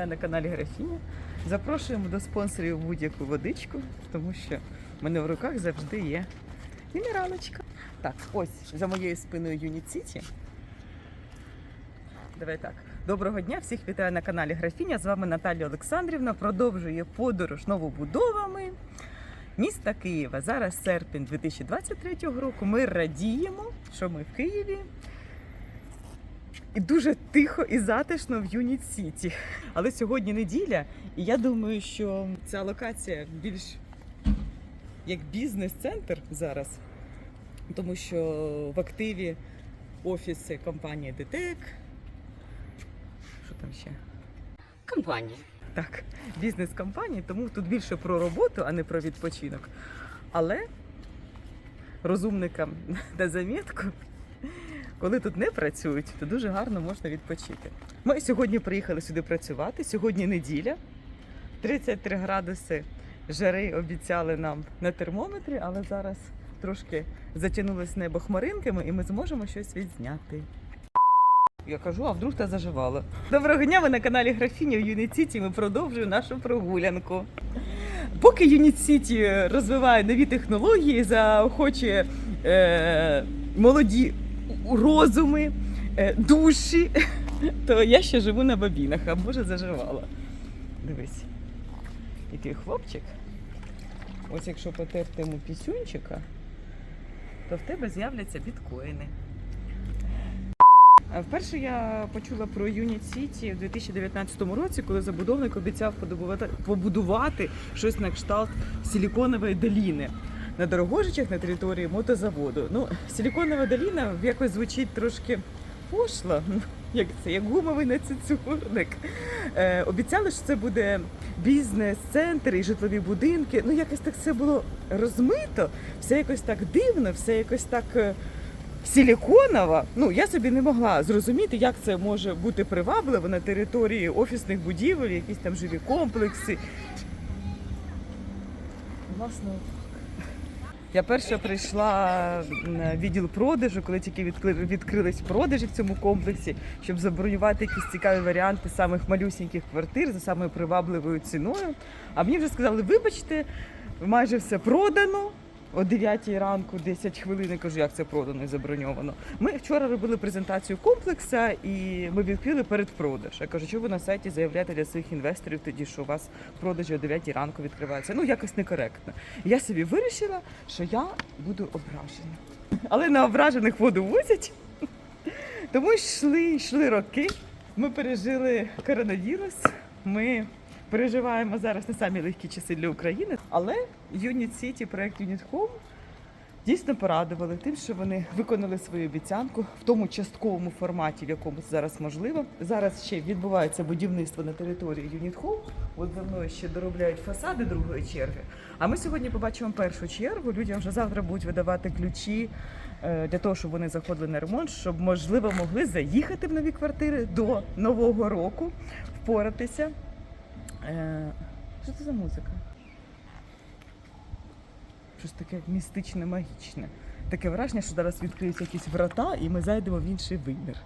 вітаю на каналі Графіня. Запрошуємо до спонсорів будь-яку водичку, тому що в мене в руках завжди є мінералочка. Так, ось за моєю спиною Юніт Сіті. Давай так. Доброго дня, всіх вітаю на каналі Графіня. З вами Наталія Олександрівна. Продовжує подорож новобудовами міста Києва. Зараз серпень 2023 року. Ми радіємо, що ми в Києві. І дуже тихо і затишно в Юніт Сіті. Але сьогодні неділя, і я думаю, що ця локація більш як бізнес-центр зараз, тому що в активі офіси компанії ДТЕК. Що там ще? Компанії. Так, бізнес-компанії, тому тут більше про роботу, а не про відпочинок. Але розумникам на замітку, коли тут не працюють, то дуже гарно можна відпочити. Ми сьогодні приїхали сюди працювати. Сьогодні неділя, 33 градуси жари обіцяли нам на термометрі, але зараз трошки затягнулось небо хмаринками, і ми зможемо щось відзняти. Я кажу, а вдруг та заживала. Доброго дня, ви на каналі Графіня в Юніт Сіті. Ми продовжуємо нашу прогулянку. Поки Юніт Сіті розвиває нові технології, заохочує е, молоді розуми, е, душі, то я ще живу на бабінах, а може заживала. Дивись, який хлопчик. Ось якщо потерти йому пісюнчика, то в тебе з'являться біткоїни. Вперше я почула про Юніт Сіті в 2019 році, коли забудовник обіцяв побудувати щось на кшталт силіконової доліни на Дорогожичах на території мотозаводу. Ну, силіконова доліна якось звучить трошки пошло, як це, як гумовий нецензурник. Е, обіцяли, що це буде бізнес-центр і житлові будинки. Ну, якось так це було розмито, все якось так дивно, все якось так. е, Силіконова, ну я собі не могла зрозуміти, як це може бути привабливо на території офісних будівель, якісь там жилі комплекси. Власне. Я перша прийшла на відділ продажу, коли тільки відкрились продажі в цьому комплексі, щоб забронювати якісь цікаві варіанти самих малюсіньких квартир за самою привабливою ціною. А мені вже сказали, вибачте, майже все продано. О 9 ранку 10 хвилин я кажу, як це продано і заброньовано. Ми вчора робили презентацію комплексу і ми відкрили передпродаж. Я кажу, що ви на сайті заявляєте для своїх інвесторів тоді, що у вас продажі о 9 ранку відкриваються. Ну якось некоректно. Я собі вирішила, що я буду ображена. Але на ображених воду возять. Тому йшли, йшли роки. Ми пережили коронавірус. Ми переживаємо зараз не самі легкі часи для України, але Юніт Сіті, проект Юніт Home дійсно порадували тим, що вони виконали свою обіцянку в тому частковому форматі, в якому зараз можливо. Зараз ще відбувається будівництво на території Юніт Home. От за мною ще доробляють фасади другої черги. А ми сьогодні побачимо першу чергу. Людям вже завтра будуть видавати ключі е, для того, щоб вони заходили на ремонт, щоб можливо могли заїхати в нові квартири до нового року, впоратися. Е, Що це за музика? Щось таке містичне, магічне. Таке враження, що зараз відкриються якісь врата, і ми зайдемо в інший вимір.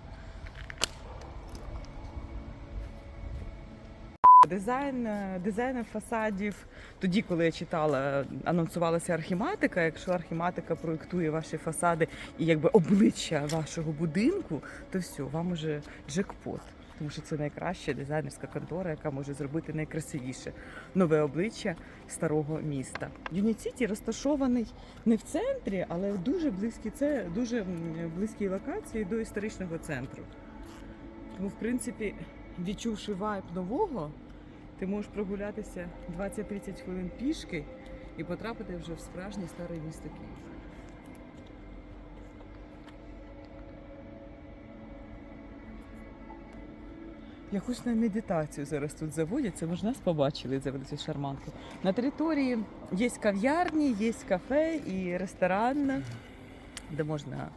Дизайн, е, дизайн фасадів. Тоді, коли я читала, анонсувалася архіматика. Якщо архіматика проєктує ваші фасади і якби обличчя вашого будинку, то все, вам уже джекпот. Тому що це найкраща дизайнерська контора, яка може зробити найкрасивіше нове обличчя старого міста. Юніт Сіті розташований не в центрі, але в дуже близькій це дуже близькій локації до історичного центру. Тому, в принципі, відчувши вайб нового, ти можеш прогулятися 20-30 хвилин пішки і потрапити вже в справжнє старе місто Київ. Якусь на медитацію зараз тут заводять. Це ж нас побачили, завели цю шарманку. На території є кав'ярні, є кафе і ресторан, де можна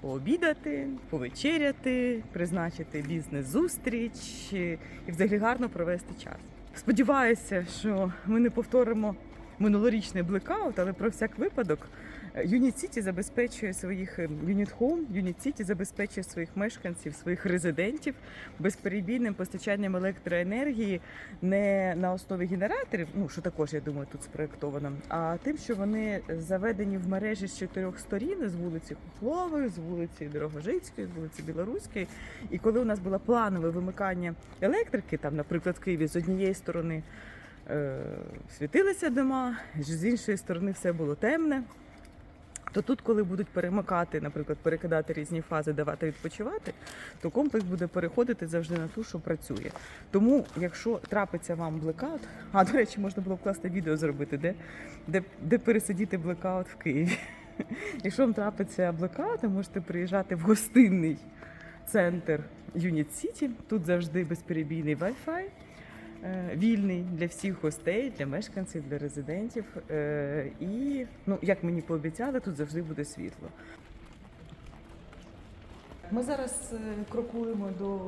пообідати, повечеряти, призначити бізнес-зустріч і взагалі гарно провести час. Сподіваюся, що ми не повторимо минулорічний блекаут, але про всяк випадок Юніт Сіті забезпечує своїх Юніт Хоум, Юніт Сіті забезпечує своїх мешканців, своїх резидентів безперебійним постачанням електроенергії не на основі генераторів, ну що також я думаю тут спроєктовано, а тим, що вони заведені в мережі з чотирьох сторін з вулиці Хохлової, з вулиці Дорогожицької, з вулиці Білоруської. І коли у нас було планове вимикання електрики, там, наприклад, в Києві з однієї сторони е, світилися дома, з іншої сторони все було темне. То тут, коли будуть перемикати, наприклад, перекидати різні фази, давати відпочивати, то комплекс буде переходити завжди на ту, що працює. Тому, якщо трапиться вам блекаут, а до речі, можна було вкласти відео зробити, де, де, де пересидіти блекаут в Києві. Якщо вам трапиться блекаут, ви можете приїжджати в гостинний центр Юніт Сіті. Тут завжди безперебійний Wi-Fi. Е, Вільний для всіх гостей, для мешканців, для резидентів. Е, І, ну, як мені пообіцяли, тут завжди буде світло. Ми зараз е, крокуємо до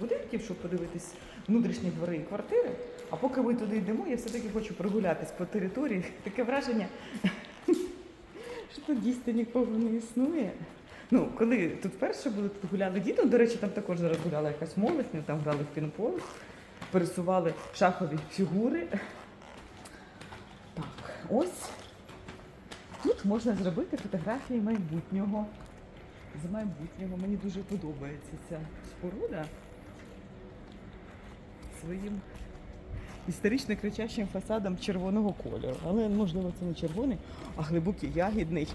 будинків, щоб подивитись внутрішні двори і квартири. А поки ми туди йдемо, я все-таки хочу прогулятись по території. Таке враження, що тут дійсно нікого не існує. Ну, коли тут перше були, тут гуляли діти. До речі, там також зараз гуляла якась молодь, там грали в пінбол, пересували шахові фігури. Так, ось тут можна зробити фотографії майбутнього з майбутнього. Мені дуже подобається ця споруда своїм історично кричащим фасадом червоного кольору. Але можливо це не червоний, а глибокий ягідний.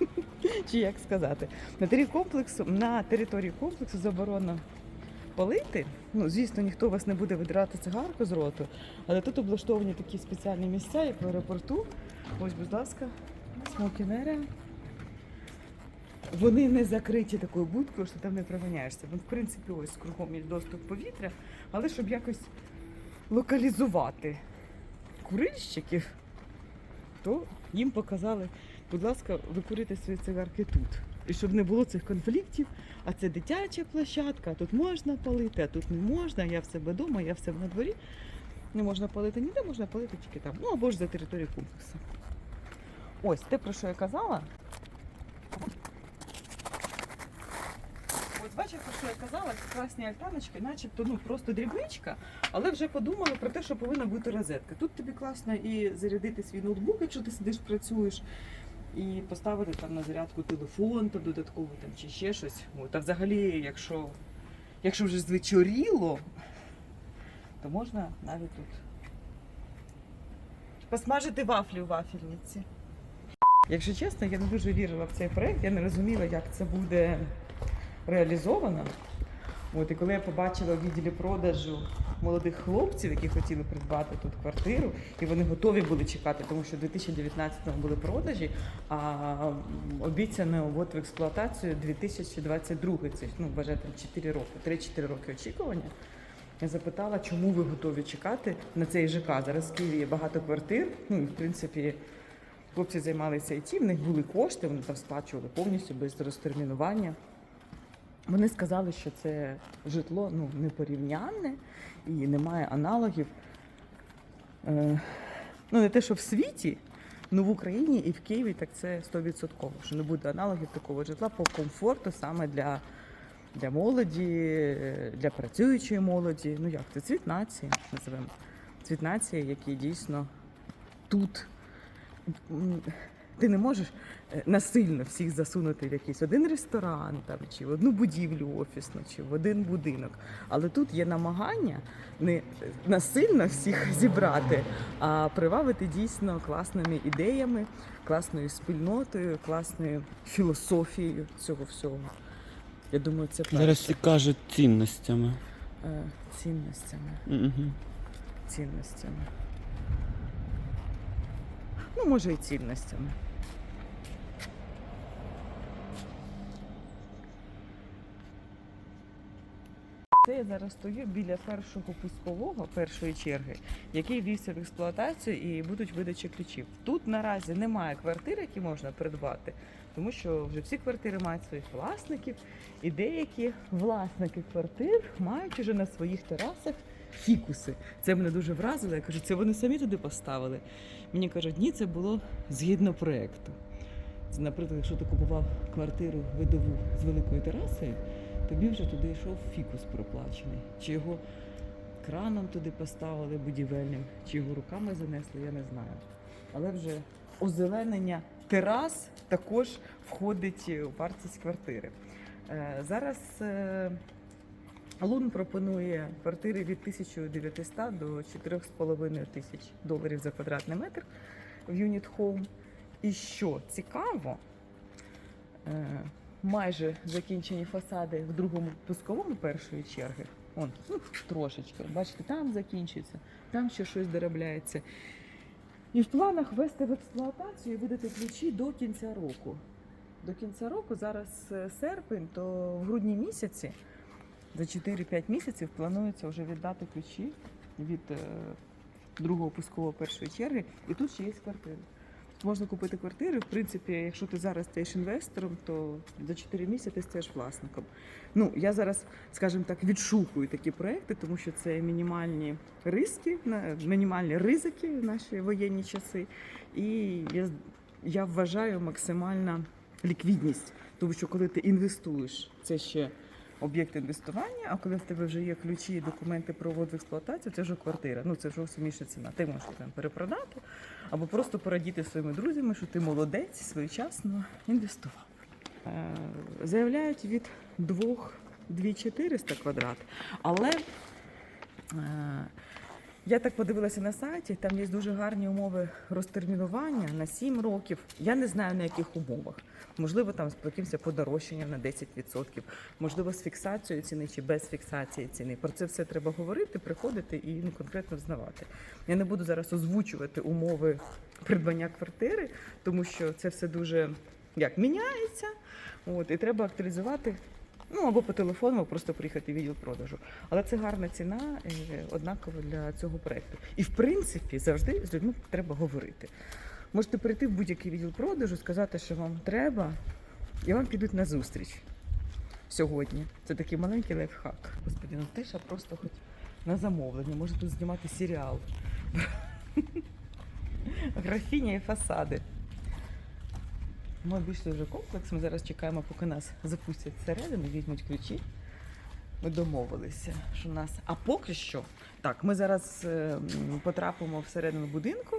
Чи як сказати? На території комплексу, на території комплексу заборонено палити. Ну, звісно, ніхто вас не буде видирати цигарку з роту, але тут облаштовані такі спеціальні місця, як в аеропорту. Ось, будь ласка, смокінери. Вони не закриті такою будкою, що там не проганяєшся. Бо, в принципі, ось кругом є доступ повітря, але щоб якось локалізувати курильщиків, то їм показали, будь ласка, ви курите свої цигарки тут. І щоб не було цих конфліктів, а це дитяча площадка, тут можна палити, а тут не можна, я в себе вдома, я в себе на дворі. Не можна палити ніде, можна палити тільки там. Ну або ж за територією комплексу. Ось те, про що я казала. Ось бачите, про що я казала, ці класні альтаночки, начебто ну просто дрібничка, але вже подумали про те, що повинна бути розетка. Тут тобі класно і зарядити свій ноутбук, якщо ти сидиш, працюєш, і поставити там на зарядку телефон, там додатково там чи ще щось. От, а взагалі, якщо, якщо вже звечоріло, то можна навіть тут посмажити вафлі у вафельниці. Якщо чесно, я не дуже вірила в цей проект, я не розуміла, як це буде реалізовано. От, і коли я побачила в відділі продажу молодих хлопців, які хотіли придбати тут квартиру, і вони готові були чекати, тому що в 2019-му були продажі, а обіцяне ввод в експлуатацію 2022 це ну, там 4 роки, 3-4 роки очікування. Я запитала, чому ви готові чекати на цей ЖК. Зараз в Києві є багато квартир. Ну і в принципі хлопці займалися і ті, в них були кошти, вони там сплачували повністю без розтермінування. Вони сказали, що це житло ну, непорівнянне і немає аналогів. Е, ну, не те, що в світі, ну в Україні і в Києві так це 100%, що не буде аналогів такого житла по комфорту саме для, для молоді, для працюючої молоді. Ну як це цвіт нації, називаємо. Цвіт нації, які дійсно тут. Ти не можеш е, насильно всіх засунути в якийсь один ресторан там, чи в одну будівлю офісну, чи в один будинок. Але тут є намагання не е, насильно всіх зібрати, а привабити дійсно класними ідеями, класною спільнотою, класною філософією цього всього. Я думаю, це Зараз перше. всі кажуть цінностями. Е, цінностями. Угу. цінностями. Ну, може, і цінностями. Це я зараз стою біля першого пускового, першої черги, який ввівся в експлуатацію і будуть видачі ключів. Тут наразі немає квартир, які можна придбати, тому що вже всі квартири мають своїх власників, і деякі власники квартир мають уже на своїх терасах фікуси. Це мене дуже вразило. Я кажу, це вони самі туди поставили. Мені кажуть, ні, це було згідно проєкту. Наприклад, якщо ти купував квартиру видову з великою терасою, тобі вже туди йшов фікус проплачений. Чи його краном туди поставили будівельним, чи його руками занесли, я не знаю. Але вже озеленення терас також входить у вартість квартири. Е, Зараз е, Лун пропонує квартири від 1900 до 4,5 тисяч доларів за квадратний метр в Unit Home. І що цікаво, е, майже закінчені фасади в другому пусковому першої черги. Он, ну, трошечки. Бачите, там закінчується, там ще щось доробляється. І в планах ввести в експлуатацію і видати ключі до кінця року. До кінця року зараз е, серпень, то в грудні місяці, за 4-5 місяців планується вже віддати ключі від е, другого пускового першої черги. І тут ще є квартири. Можна купити квартири. В принципі, якщо ти зараз стаєш інвестором, то за 4 місяці ти стаєш власником. Ну, я зараз, скажімо так, відшукую такі проекти, тому що це мінімальні риски, мінімальні ризики в наші воєнні часи. І я, я вважаю максимальна ліквідність. Тому що коли ти інвестуєш, це ще об'єкт інвестування, а коли в тебе вже є ключі і документи про ввод в експлуатацію, це вже квартира. Ну це вже суміша ціна. Ти можеш там перепродати або просто порадіти своїми друзями, що ти молодець, своєчасно інвестував. Е, Заявляють від 2 2400 квадрат, але е, я так подивилася на сайті, там є дуже гарні умови розтермінування на 7 років. Я не знаю на яких умовах. Можливо, там з якимось подорожчанням на 10%, можливо, з фіксацією ціни чи без фіксації ціни. Про це все треба говорити, приходити і ну, конкретно взнавати. Я не буду зараз озвучувати умови придбання квартири, тому що це все дуже як міняється. От, і треба актуалізувати. Ну або по телефону, просто приїхати в відділ продажу. Але це гарна ціна, е, однакова для цього проекту. І в принципі завжди з людьми треба говорити. Можете прийти в будь-який відділ продажу, сказати, що вам треба, і вам підуть на зустріч сьогодні. Це такий маленький лайфхак. Господи, ну тиша просто хоч на замовлення. Може тут знімати серіал. Графіня і фасади. Ми обійшли вже комплекс. Ми зараз чекаємо, поки нас запустять всередину, візьмуть ключі. Ми домовилися, що нас. А поки що, так, ми зараз е, потрапимо всередину будинку,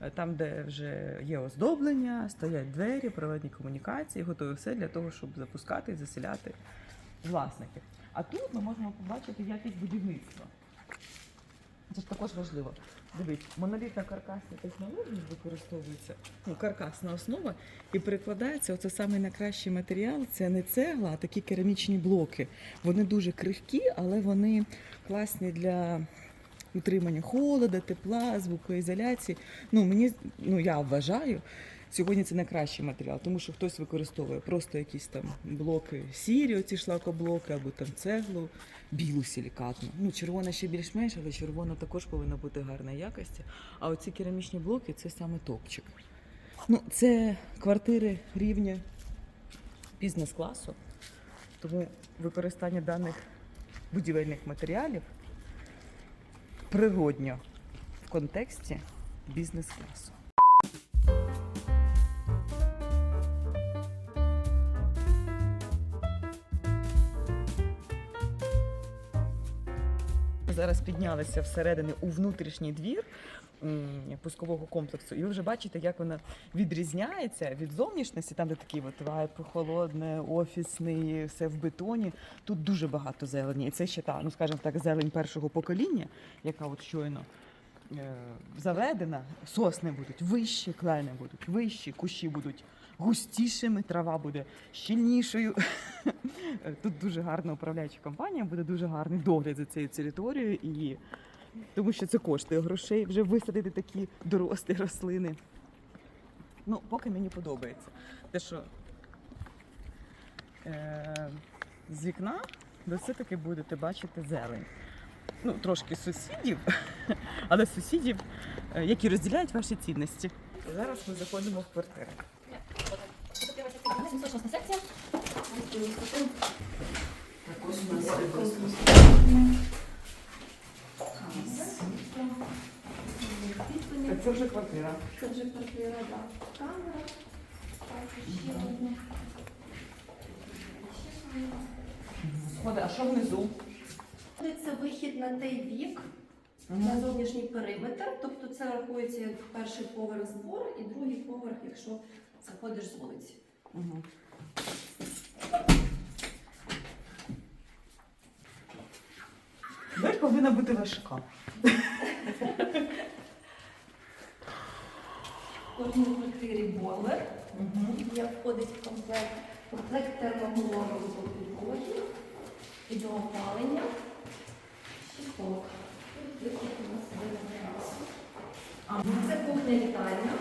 е, там, де вже є оздоблення, стоять двері, проведені комунікації, готові все для того, щоб запускати і заселяти власників. А тут ми можемо побачити якість будівництва. Це ж також важливо. Дивіться, монолітна каркасна технологія використовується, ну, каркасна основа, і перекладається оце самий найкращий матеріал. Це не цегла, а такі керамічні блоки. Вони дуже крихкі, але вони класні для утримання холода, тепла, звукоізоляції. Ну, мені, ну, я вважаю, сьогодні це найкращий матеріал, тому що хтось використовує просто якісь там блоки сірі, оці шлакоблоки, або там цеглу, білу силікатну. Ну, червона ще більш-менш, але червона також повинна бути гарної якості. А оці керамічні блоки це саме топчик. Ну, це квартири рівня бізнес-класу, тому використання даних будівельних матеріалів природньо в контексті бізнес-класу. Зараз піднялися всередини у внутрішній двір пускового комплексу, і ви вже бачите, як вона відрізняється від зовнішності, там де такий от вайб холодне, офісний, все в бетоні. Тут дуже багато зелені. І це ще та, ну скажімо так, зелень першого покоління, яка от щойно е, заведена. Сосни будуть вищі, клени будуть вищі, кущі будуть густішими, трава буде щільнішою. Тут дуже гарна управляюча компанія, буде дуже гарний догляд за цією територією, і тому що це коштує грошей вже висадити такі дорослі рослини. Ну, поки мені подобається. Те, що е, з вікна ви все-таки будете бачити зелень. Ну, трошки сусідів, але сусідів, е, які розділяють ваші цінності. Зараз ми заходимо в квартиру. Секція. Також у нас. Це вже квартира. Це вже квартира, да. Камера. Так, ще одне. Сходи, а що внизу? Це вихід на той бік, на зовнішній периметр. Тобто це рахується як перший поверх збору і другий поверх, якщо заходиш з вулиці. Угу. Дверь повинна бути важка. Кожній квартирі бойлер. Я входить в комплект, комплект термоголовок до підлоги і до опалення. Щиток. Тут вихід у нас іде на терасу. Це кухня вітальня.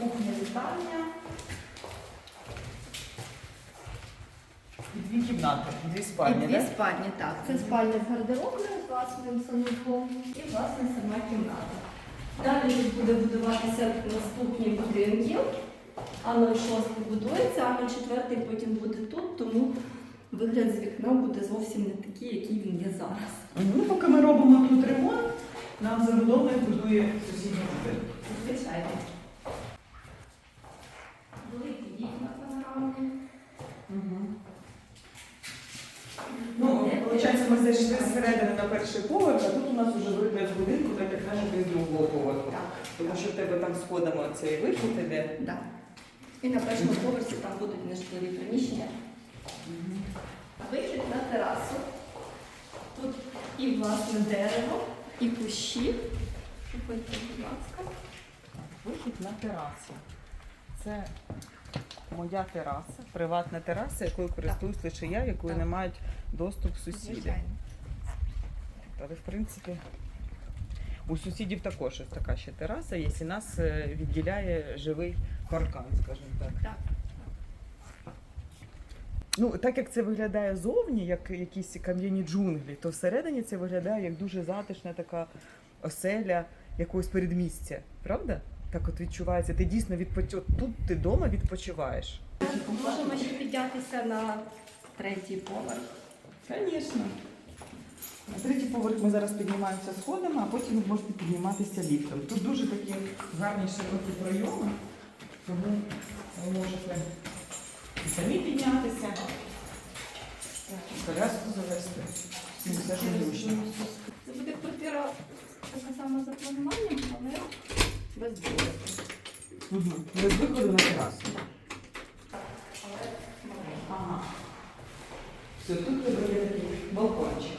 Кухня, вітальня. І дві кімнати, дві спальні, і дві так? спальні, так. Це спальня з гардеробною, з власним санузлом і власне сама кімната. Далі тут буде будуватися наступні будинки. А 06 будується, а 04 потім буде тут, тому вигляд з вікна буде зовсім не такий, який він є зараз. Ну, поки ми робимо тут ремонт, нам забудовник будує сусідній будинок. Звичайно. Великі вікна панорамні. Ну, виходить, ми зайшли зсередини на перший поверх, а тут у нас вже вигляд з будинку, так як наче з другого поверху. Так. Тому що в тебе там сходами цей вихід іде. Да. І на першому поверсі там будуть нежитлові приміщення. Вихід на терасу. Тут і власне дерево, і кущі. Проходьте, будь ласка. Вихід на терасу. Це моя тераса, приватна тераса, якою користуюсь лише я, якою Так. не мають доступ сусіди. Звичайно. Але в принципі у сусідів також така ще тераса, є, і нас е, відділяє живий паркан, скажімо так. Так. Ну, так як це виглядає зовні, як якісь кам'яні джунглі, то всередині це виглядає як дуже затишна така оселя якогось передмістя. Правда? Так от відчувається. Ти дійсно відпоч... Тут ти вдома відпочиваєш. Можемо ще піднятися на третій поверх. Звісно. На третій поверх ми зараз піднімаємося сходами, а потім ви можете підніматися ліфтом. Тут дуже такі гарні широкі прийоми, тому ви можете і самі піднятися, і коляску завести. Це буде квартира така сама за плануванням, але без. Угу. Без виходу на терасу. Все, тут є такий балкончик.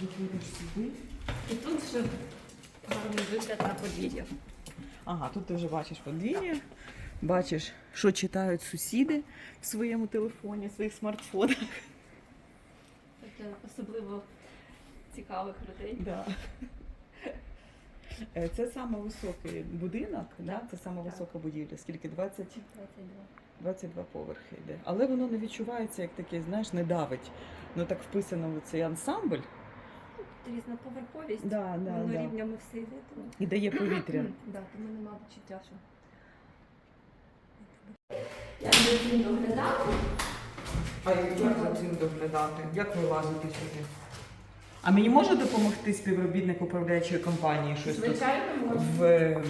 Виходиш сюди. І тут вже гарний на подвір'я. Ага, тут ти вже бачиш подвір'я, бачиш, що читають сусіди в своєму телефоні, в своїх смартфонах. Це особливо цікавих людей. Да. Е, Це саме високий будинок, да? це саме Так. висока будівля, скільки 20, 22. 22 поверхи йде. Але воно не відчувається як таке, знаєш, не давить. Ну так вписано в цей ансамбль Різна да, да, воно да. рівнями все йде. Тому... і дає повітря. Да, тому нема відчуття, що. Я цим доглядати. А як за цим доглядати? Як вилазити сюди? А мені може допомогти співробітник управляючої компанії щось тут Звичайно, можна. в, е,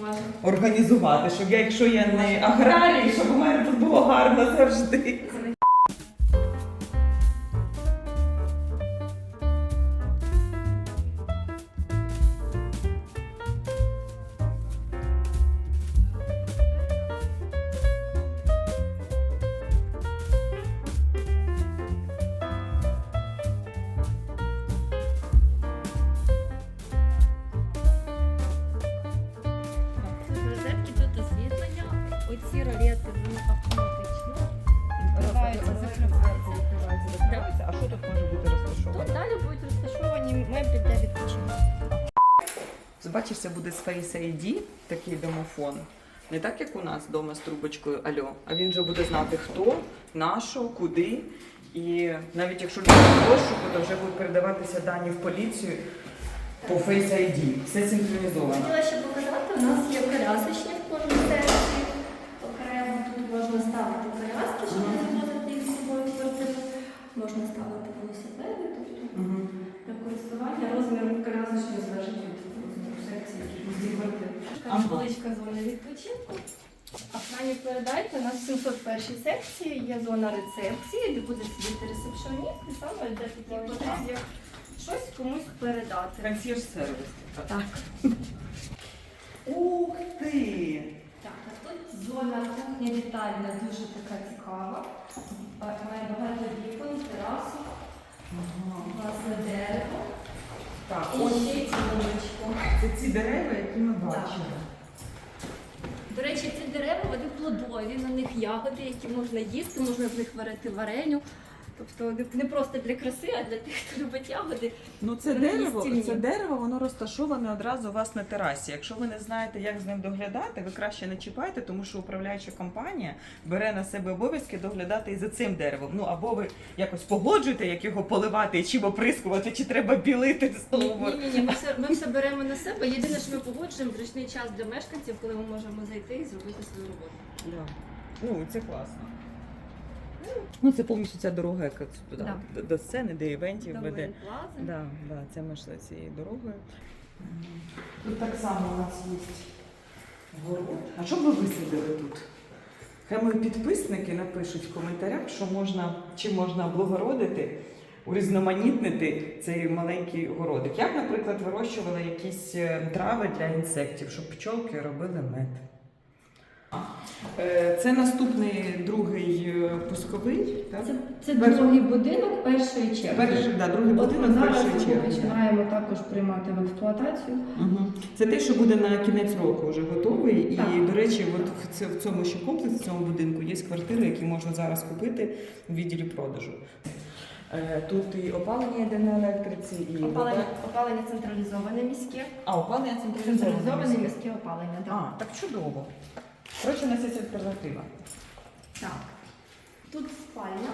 Можна. організувати, щоб я, якщо я не аграрій, щоб у мене тут було гарно завжди. Оці ролети вони автоматично відкриваються, закриваються. закриваються. А що тут може бути Тут розташовано? далі будуть розташовані меблі для відпочинку. Бачиш, це буде Space ID, такий домофон. Не так, як у нас вдома з трубочкою Альо, а він вже буде знати, хто, на що, куди. І навіть якщо люди розшуку, то вже будуть передаватися дані в поліцію по Face ID. Все синхронізовано. Хотіла ще показати, у нас є колясочні в тут можна ставити коляски, щоб не завозити їх з собою в квартиру. можна ставити велосипеди, тобто для користування розмір колясочки залежить від секції, кількості квартир. Ага. Невеличка зона відпочинку. Охрані передайте, у нас в 701 секції є зона рецепції, де буде сидіти ресепшоніст, і саме потреб, як щось комусь передати. Консьєрж сервіс. Так. Ух ти! Так, а тут зона кухня вітальня дуже така цікава. Ба- Має багато вікон, терасу, власне дерево. Так, І ось ще й цілуночку. це ці дерева, які ми бачили. До речі, ці дерева вони плодові, на них ягоди, які можна їсти, можна з них варити вареню. Тобто не- просто для краси, а для тих, хто любить ягоди. Ну це Вони дерево, їстівні. це дерево, воно розташоване одразу у вас на терасі. Якщо ви не знаєте, як з ним доглядати, ви краще не чіпайте, тому що управляюча компанія бере на себе обов'язки доглядати і за цим деревом. Ну або ви якось погоджуєте, як його поливати, чим оприскувати, чи треба білити стовбур. Ні, ні, ні, ми все, ми все беремо на себе. Єдине, що ми погоджуємо зручний час для мешканців, коли ми можемо зайти і зробити свою роботу. Да. Ну, це класно. Ну, це повністю ця дорога, яка туди, Да. до, до сцени, де івентів веде. Да, да, це ми йшли цією дорогою. Тут так само у нас є город. А що б ви висадили тут? Хай мої підписники напишуть в коментарях, що можна, чим можна облагородити, урізноманітнити цей маленький городик. Я б, наприклад, вирощувала якісь е, трави для інсектів, щоб пчолки робили мед. Е, Це наступний другий е, пусковий. Так? Це, це Перший- другий будинок першої черги. Перший, да, другий От будинок ми зараз першої черги. да. починаємо також приймати в експлуатацію. Угу. Це те, що буде на кінець року вже готовий. І, до речі, от в, ц- в цьому ще комплексі, в цьому будинку є квартири, які можна зараз купити в відділі продажу. Е, Тут і опалення йде на електриці, і Опалення, опалення централізоване міське. А, опалення Централізоване централізоване. міське опалення, так. А, так чудово. Коротше, у нас є альтернатива. Так. Тут спальня.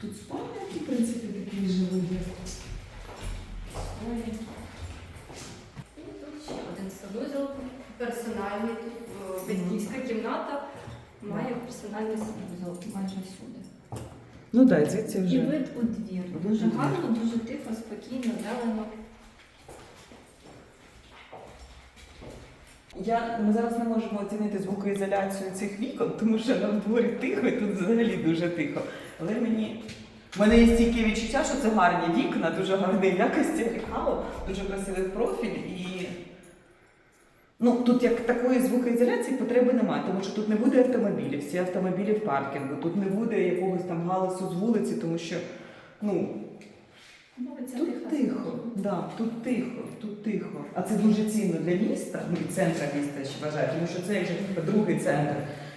Тут спальня, які, в принципі, такі живі. І тут ще один санузел персональний. Тут е, батьківська кімната має персональний санузел майже всюди. Ну так, звідси вже. І вид у двір. Дуже гарно, дуже тихо, спокійно, зелено. Я ми зараз не можемо оцінити звукоізоляцію цих вікон, тому що на дворі тихо, і тут взагалі дуже тихо. Але мені в мене є стільки відчуття, що це гарні вікна, дуже гарної якості рікало, дуже красивий профіль і. Ну, тут як такої звукоізоляції потреби немає, тому що тут не буде автомобілів, всі автомобілі в паркінгу, тут не буде якогось там галасу з вулиці, тому що ну, Тут тихо, да, тут тихо, тут тихо. А це дуже цінно для міста, ну і центра міста ще вважаю, тому що це вже другий центр.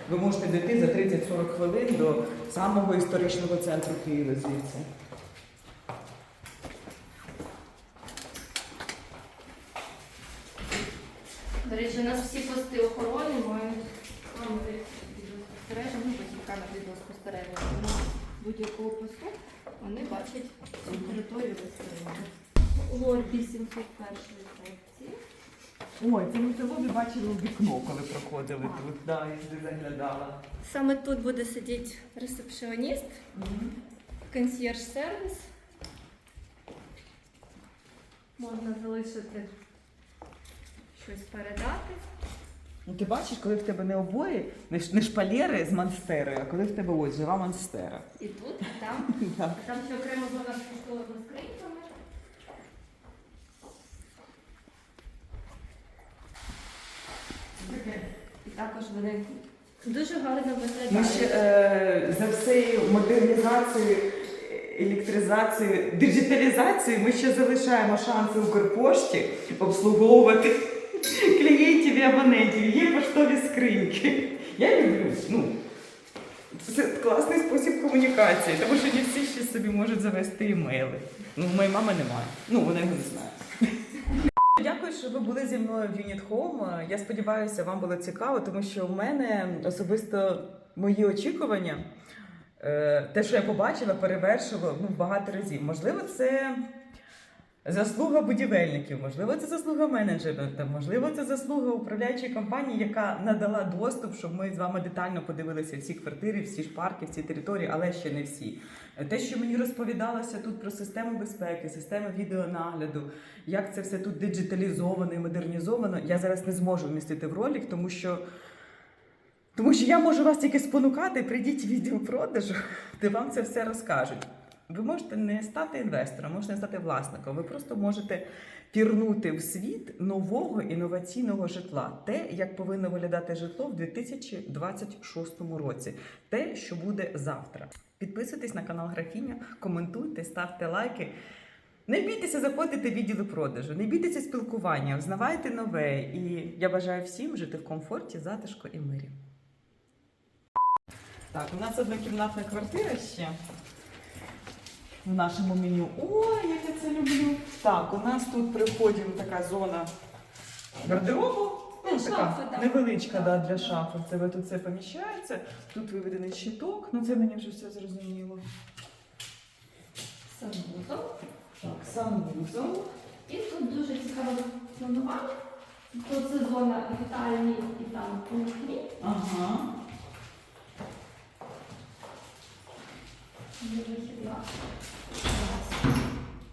Ви можете дійти за 30-40 хвилин до самого історичного центру Києва звідси. До речі, у нас всі пости охорони камери відеоспостереження, ну, потім відеоспостереження. Будь-якого посту вони бачать цю територію безпосередньо. Горбі 701 секції. Ой, це ми село бачили у вікно, коли проходили тут, да, я сюди заглядала. Саме тут буде сидіти ресепшіоніст, консьєрж-сервіс. Можна залишити щось передати. Ну, ти бачиш, коли в тебе не обої, не, ш- не шпалери з монстерою, а коли в тебе ось жива монстера. І тут, і там. Да. Там ще окремо зона з поштовими скриньками. І також вони дуже гарно виглядають. Ми ще е, за всією модернізацією, електризацією, диджиталізацією ми ще залишаємо шанси Укрпошті обслуговувати клієнтів абонентів. Є поштові скриньки. Я люблю. Ну, це класний спосіб комунікації, тому що не всі ще собі можуть завести імейли. Ну, моєї мами немає. Ну, вона його не знає. Дякую, що ви були зі мною в Unit Home. Я сподіваюся, вам було цікаво, тому що в мене особисто мої очікування, е, те, що я побачила, перевершило ну, багато разів. Можливо, це Заслуга будівельників, можливо, це заслуга менеджменту, можливо, це заслуга управляючої компанії, яка надала доступ, щоб ми з вами детально подивилися всі квартири, всі ж парки, всі території, але ще не всі. Те, що мені розповідалося тут про систему безпеки, систему відеонагляду, як це все тут диджиталізовано і модернізовано, я зараз не зможу вмістити в ролик, тому що. Тому що я можу вас тільки спонукати, прийдіть в відділ продажу, де вам це все розкажуть. Ви можете не стати інвестором, можете не стати власником. Ви просто можете пірнути в світ нового інноваційного житла, те, як повинно виглядати житло в 2026 році, те, що буде завтра. Підписуйтесь на канал Графіня, коментуйте, ставте лайки. Не бійтеся заходити в відділи продажу, не бійтеся спілкування, взнавайте нове. І я бажаю всім жити в комфорті, затишку і мирі. Так, у нас однокімнатна квартира ще в нашому меню. Ой, як я це люблю. Так, у нас тут при вході така зона гардеробу. Ну, Шафи, така так. невеличка да, для шафи. В тебе тут все поміщається. Тут виведений щиток, ну це мені вже все зрозуміло. Санвузол. Так, санвузол. І тут дуже цікаве планування. Тут це зона вітальні і там кухні. Ага. Дуже вихідна.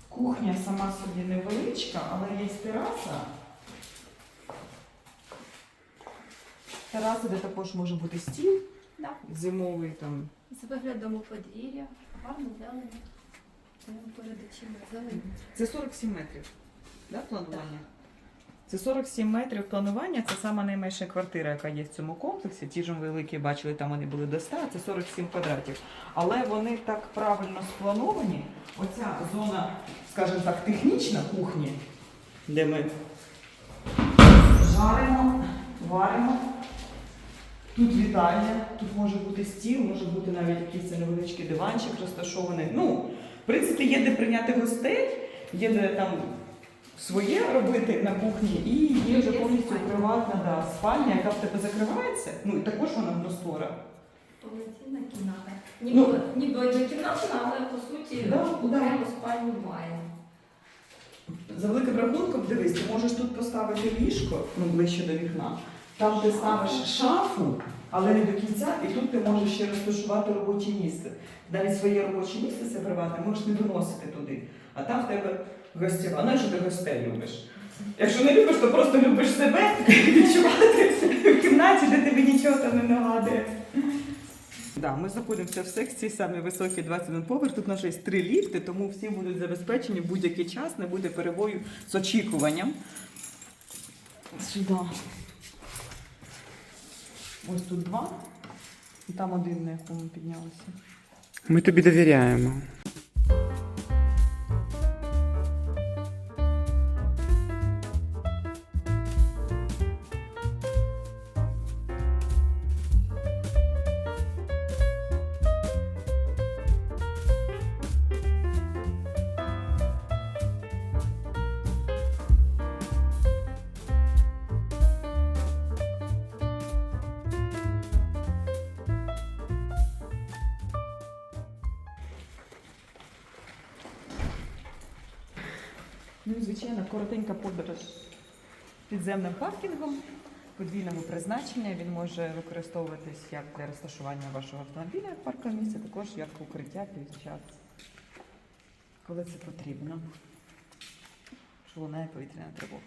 Кухня сама собі невеличка, але є тераса. Тераса, де також може бути стіл Да. зимовий там. З виглядом у подвір'я. Гарно зелені. Це 47 метрів. Да, планування? Це 47 метрів планування. Це сама найменша квартира, яка є в цьому комплексі. Ті ж великі бачили, там вони були до 100, це 47 квадратів. Але вони так правильно сплановані. Оця зона, скажімо так, технічна кухні, де ми жаримо, варимо. Тут вітальня, тут може бути стіл, може бути навіть якийсь невеличкий диванчик розташований. Ну, в принципі, є де прийняти гостей, є де там своє робити на кухні, і є вже повністю приватна да, спальня, яка в тебе закривається. Ну і також вона простора. Повноцінна кімната. Ну. Ніби, ніби однокімнатна, але по суті Да, окрему спальню має. За великим рахунком, дивись, ти можеш тут поставити ліжко, ну ближче до вікна. Там ти ставиш шафу, але не до кінця, і тут ти можеш ще розташувати робоче місце. Навіть своє робоче місце це приватне можеш не виносити туди. А там в тебе гостєва. Ну, якщо ти гостей любиш. Якщо не любиш, то просто любиш себе відчувати в кімнаті, де тобі нічого там не нагадує. Да, ми знаходимося в секції саме високий 21 поверх. Тут у нас є три ліфти, тому всі будуть забезпечені будь-який час, не буде перебою з очікуванням. Сюди. Ось тут два. І там один, на якому ми піднялися. Ми тобі довіряємо. Ну і звичайно, коротенька подорож підземним паркінгом подвійного призначення. Він може використовуватись як для розташування вашого автомобіля як паркове місце, також як укриття під час, коли це потрібно. Що лунає повітряна тривога.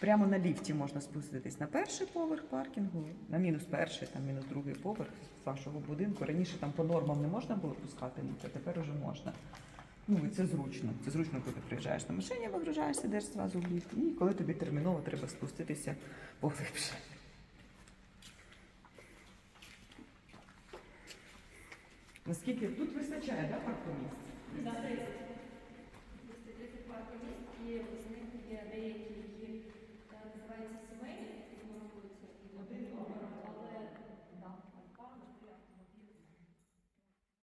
Прямо на ліфті можна спуститись на перший поверх паркінгу, на мінус перший, там мінус другий поверх з вашого будинку. Раніше там по нормам не можна було пускати а тепер уже можна. Ну, і це зручно. Це зручно, коли ти приїжджаєш на машині, вигружаєшся, йдеш зразу в ліфт. І коли тобі терміново треба спуститися поглибше. Наскільки тут вистачає, да, паркомісць? За 30. 30 паркомісць і з них є деякі